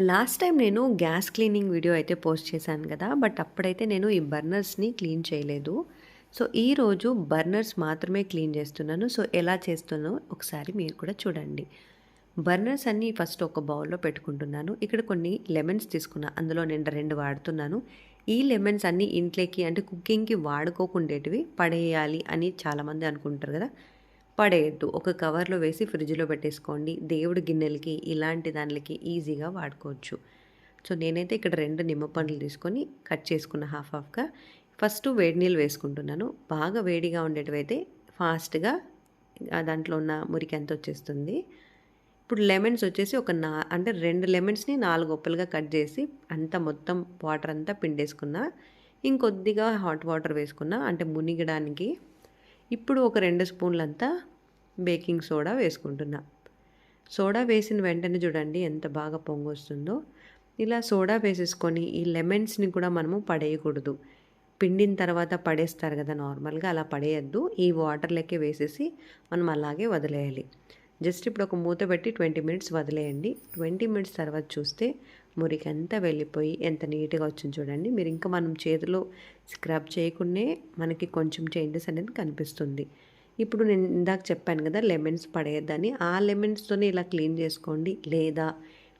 Last time నేను gas cleaning video అయితే post చేశాను కదా బట్ అప్పుడైతే నేను ఈ బర్నర్స్ని క్లీన్ చేయలేదు. సో ఈరోజు బర్నర్స్ మాత్రమే క్లీన్ చేస్తున్నాను. సో ఎలా చేస్తున్నానో ఒకసారి మీరు కూడా చూడండి. బర్నర్స్ అన్నీ ఫస్ట్ ఒక బౌల్లో పెట్టుకుంటున్నాను. ఇక్కడ కొన్ని లెమన్స్ తీసుకున్నా అందులో నేను రెండు వాడుతున్నాను. ఈ లెమన్స్ అన్నీ ఇంట్లోకి అంటే కుకింగ్కి వాడుకోకుండేటివి పడేయాలి అని చాలామంది అనుకుంటారు కదా. పడేయద్దు. ఒక కవర్లో వేసి ఫ్రిడ్జ్లో పెట్టేసుకోండి. దేవుడి గిన్నెలకి ఇలాంటి దానికి ఈజీగా వాడుకోవచ్చు. సో నేనైతే ఇక్కడ రెండు నిమ్మ పండ్లు తీసుకొని కట్ చేసుకున్న హాఫ్ హాఫ్గా ఫస్ట్ వేడి నీళ్ళు వేసుకుంటున్నాను. బాగా వేడిగా ఉండేటివైతే ఫాస్ట్గా దాంట్లో ఉన్న మురికి ఎంత వచ్చేస్తుంది. ఇప్పుడు లెమన్స్ వచ్చేసి ఒక నా అంటే రెండు లెమన్స్ని నాలుగు ఒప్పలుగా కట్ చేసి అంతా మొత్తం వాటర్ అంతా పిండేసుకున్నా ఇంకొద్దిగా హాట్ వాటర్ వేసుకున్నా అంటే మునిగడానికి ఇప్పుడు ఒక రెండు స్పూన్లంతా బేకింగ్ సోడా వేసుకుంటున్నా. సోడా వేసిన వెంటనే చూడండి ఎంత బాగా పొంగు వస్తుందో ఇలా సోడా వేసేసుకొని ఈ లెమన్స్ని కూడా మనము పడేయకూడదు. పిండిన తర్వాత పడేస్తారు కదా నార్మల్గా అలా పడేయద్దు. ఈ వాటర్లోకే వేసేసి మనం అలాగే వదిలేయాలి. జస్ట్ ఇప్పుడు ఒక మూత పెట్టి ట్వంటీ మినిట్స్ వదిలేయండి. ట్వంటీ మినిట్స్ తర్వాత చూస్తే మురికి అంతా వెళ్ళిపోయి ఎంత నీట్గా వచ్చింది చూడండి. మీరు ఇంకా మనం చేతిలో స్క్రబ్ చేయకుండా మనకి కొంచెం చేంజెస్ అనేది కనిపిస్తుంది. ఇప్పుడు నేను ఇందాక చెప్పాను కదా లెమన్స్ పడేయద్దని. ఆ లెమన్స్తోనే ఇలా క్లీన్ చేసుకోండి. లేదా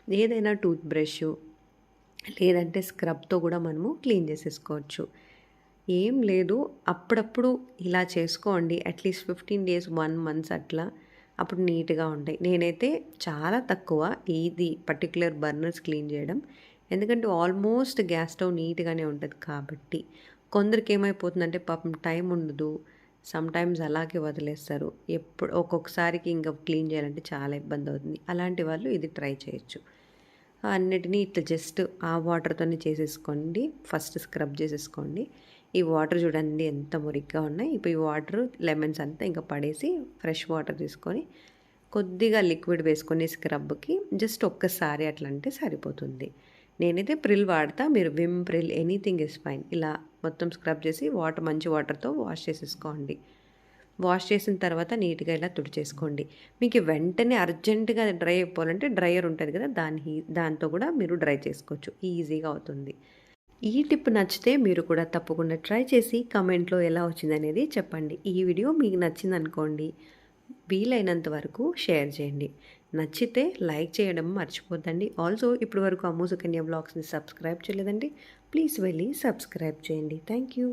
ఏదైనా టూత్ బ్రష్ లేదంటే స్క్రబ్తో కూడా మనము క్లీన్ చేసేసుకోవచ్చు. ఏం లేదు అప్పుడప్పుడు ఇలా చేసుకోండి. At least fifteen days one months అట్లా అప్పుడు నీట్గా ఉంటాయి. నేనైతే చాలా తక్కువ ఇది పర్టికులర్ బర్నర్స్ క్లీన్ చేయడం. ఎందుకంటే ఆల్మోస్ట్ గ్యాస్ స్టవ్ నీట్గానే ఉంటుంది కాబట్టి. కొందరికి ఏమైపోతుందంటే పాపం టైం ఉండదు. సమ్టైమ్స్ అలాగే వదిలేస్తారు. ఎప్పుడు ఒక్కొక్కసారికి ఇంకా క్లీన్ చేయాలంటే చాలా ఇబ్బంది అవుతుంది. అలాంటి వాళ్ళు ఇది ట్రై చేయొచ్చు. అన్నిటినీ ఇట్లా జస్ట్ ఆ వాటర్తోనే చేసేసుకోండి. ఫస్ట్ స్క్రబ్ చేసేసుకోండి. ఈ వాటర్ చూడండి ఎంత మురిగ్గా ఉన్నాయి. ఇప్పుడు ఈ వాటర్ లెమన్స్ అంతా ఇంకా పడేసి ఫ్రెష్ వాటర్ తీసుకొని కొద్దిగా లిక్విడ్ వేసుకొని స్క్రబ్కి జస్ట్ ఒక్కసారి అట్లా అంటే సరిపోతుంది. నేనైతే ప్రిల్ వాడతా. మీరు Vim Pril anything is fine. ఇలా మొత్తం స్క్రబ్ చేసి వాటర్ మంచి వాటర్తో వాష్ చేసేసుకోండి. వాష్ చేసిన తర్వాత నీట్గా ఇలా తుడిచేసుకోండి. మీకు వెంటనే అర్జెంటుగా డ్రై అయిపోవాలంటే డ్రైయర్ ఉంటుంది కదా దాని దాంతో కూడా మీరు డ్రై చేసుకోవచ్చు. ఈజీగా అవుతుంది. ఈ టిప్ నచ్చితే మీరు కూడా తప్పకుండా ట్రై చేసి కమెంట్లో ఎలా వచ్చిందనేది చెప్పండి. ఈ వీడియో మీకు నచ్చిందనుకోండి. వీలైనంత వరకు షేర్ చేయండి. నచ్చితే లైక్ చేయడం మర్చిపోద్దండి. ఆల్సో ఇప్పటి వరకు అమ్ము సుకన్య బ్లాగ్స్ని సబ్స్క్రైబ్ చేయలేదండి. ప్లీజ్ వెళ్ళి సబ్స్క్రైబ్ చేయండి. Thank you